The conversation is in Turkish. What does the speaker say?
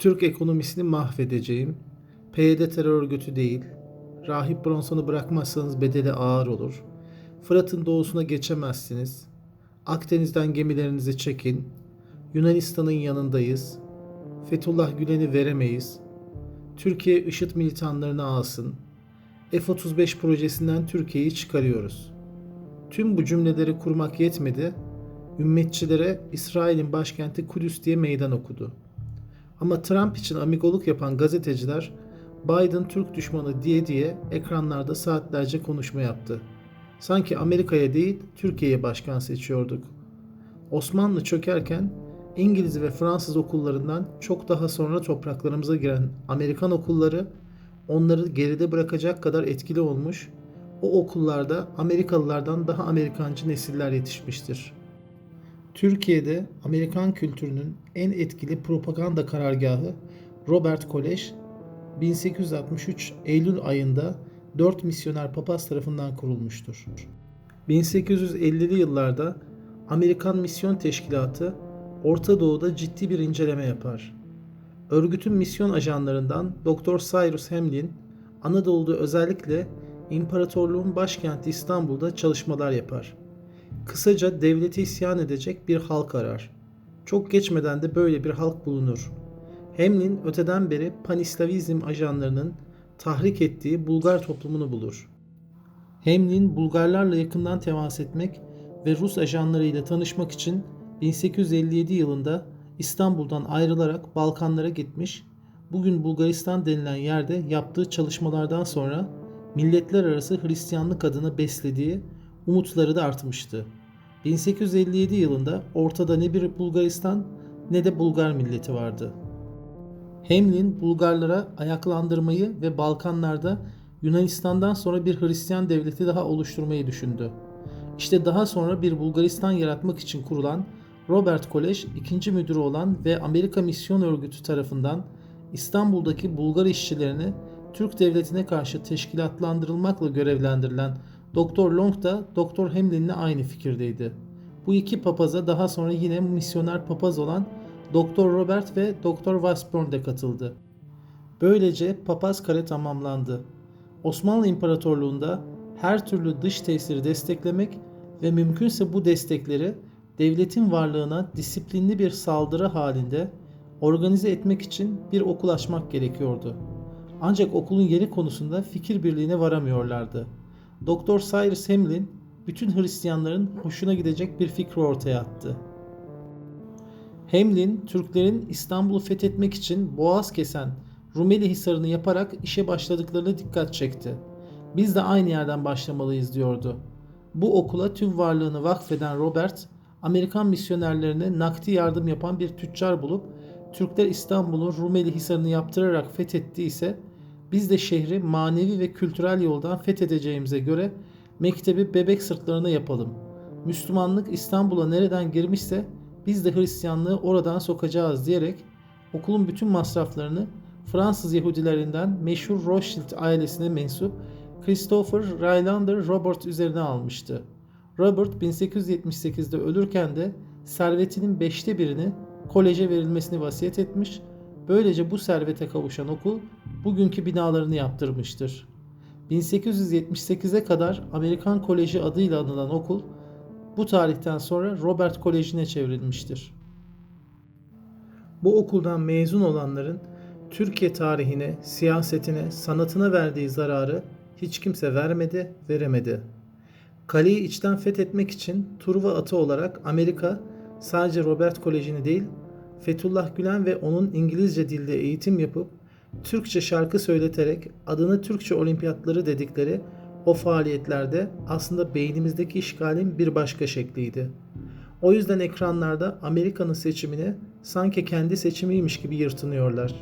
Türk ekonomisini mahvedeceğim. PYD terör örgütü değil. Rahip Bronson'u bırakmazsanız bedeli ağır olur. Fırat'ın doğusuna geçemezsiniz. Akdeniz'den gemilerinizi çekin. Yunanistan'ın yanındayız. Fethullah Gülen'i veremeyiz. Türkiye IŞİD militanlarını alsın. F-35 projesinden Türkiye'yi çıkarıyoruz. Tüm bu cümleleri kurmak yetmedi. Ümmetçilere İsrail'in başkenti Kudüs diye meydan okudu. Ama Trump için amigoluk yapan gazeteciler Biden Türk düşmanı diye diye ekranlarda saatlerce konuşma yaptı. Sanki Amerika'ya değil Türkiye'ye başkan seçiyorduk. Osmanlı çökerken İngiliz ve Fransız okullarından çok daha sonra topraklarımıza giren Amerikan okulları onları geride bırakacak kadar etkili olmuş. O okullarda Amerikalılardan daha Amerikancı nesiller yetişmiştir. Türkiye'de Amerikan kültürünün en etkili propaganda karargahı Robert Kolej 1863 Eylül ayında 4 misyoner papaz tarafından kurulmuştur. 1850'li yıllarda Amerikan Misyon Teşkilatı Orta Doğu'da ciddi bir inceleme yapar. Örgütün misyon ajanlarından Dr. Cyrus Hamlin, Anadolu'da özellikle İmparatorluğun başkenti İstanbul'da çalışmalar yapar. Kısaca devleti isyan edecek bir halk arar. Çok geçmeden de böyle bir halk bulunur. Hamlin öteden beri Panislavizm ajanlarının tahrik ettiği Bulgar toplumunu bulur. Hamlin Bulgarlarla yakından temas etmek ve Rus ajanlarıyla tanışmak için 1857 yılında İstanbul'dan ayrılarak Balkanlara gitmiş, bugün Bulgaristan denilen yerde yaptığı çalışmalardan sonra milletler arası Hristiyanlık adına beslediği umutları da artmıştı. 1857 yılında ortada ne bir Bulgaristan ne de Bulgar milleti vardı. Hamlin Bulgarlara ayaklandırmayı ve Balkanlarda Yunanistan'dan sonra bir Hristiyan devleti daha oluşturmayı düşündü. İşte daha sonra bir Bulgaristan yaratmak için kurulan Robert Kolej ikinci müdürü olan ve Amerika Misyon Örgütü tarafından İstanbul'daki Bulgar işçilerini Türk devletine karşı teşkilatlandırılmakla görevlendirilen Doktor Long da Doktor Hamlin'le aynı fikirdeydi. Bu iki papaza daha sonra yine misyoner papaz olan Doktor Robert ve Doktor Wasburn de katıldı. Böylece papaz kare tamamlandı. Osmanlı İmparatorluğu'nda her türlü dış tesiri desteklemek ve mümkünse bu destekleri devletin varlığına disiplinli bir saldırı halinde organize etmek için bir okul açmak gerekiyordu. Ancak okulun yeri konusunda fikir birliğine varamıyorlardı. Doktor Cyrus Hamlin bütün Hristiyanların hoşuna gidecek bir fikri ortaya attı. Hamlin, Türklerin İstanbul'u fethetmek için boğaz kesen Rumeli Hisarı'nı yaparak işe başladıklarına dikkat çekti. Biz de aynı yerden başlamalıyız diyordu. Bu okula tüm varlığını vakfeden Robert, Amerikan misyonerlerine nakdi yardım yapan bir tüccar bulup Türkler İstanbul'u Rumeli Hisarı'nı yaptırarak fethettiyse biz de şehri manevi ve kültürel yoldan fethedeceğimize göre mektebi bebek sırtlarına yapalım. Müslümanlık İstanbul'a nereden girmişse biz de Hristiyanlığı oradan sokacağız diyerek okulun bütün masraflarını Fransız Yahudilerinden meşhur Rothschild ailesine mensup Christopher Rylander Robert üzerine almıştı. Robert 1878'de ölürken de servetinin beşte birini koleje verilmesini vasiyet etmiş. Böylece bu servete kavuşan okul bugünkü binalarını yaptırmıştır. 1878'e kadar Amerikan Koleji adıyla anılan okul bu tarihten sonra Robert Koleji'ne çevrilmiştir. Bu okuldan mezun olanların Türkiye tarihine, siyasetine, sanatına verdiği zararı hiç kimse vermedi, veremedi. Kaleyi içten fethetmek için Truva atı olarak Amerika sadece Robert Koleji'ni değil, Fethullah Gülen ve onun İngilizce dilde eğitim yapıp Türkçe şarkı söyleterek adını Türkçe olimpiyatları dedikleri o faaliyetlerde aslında beynimizdeki işgalin bir başka şekliydi. O yüzden ekranlarda Amerika'nın seçimini sanki kendi seçimiymiş gibi yırtınıyorlar.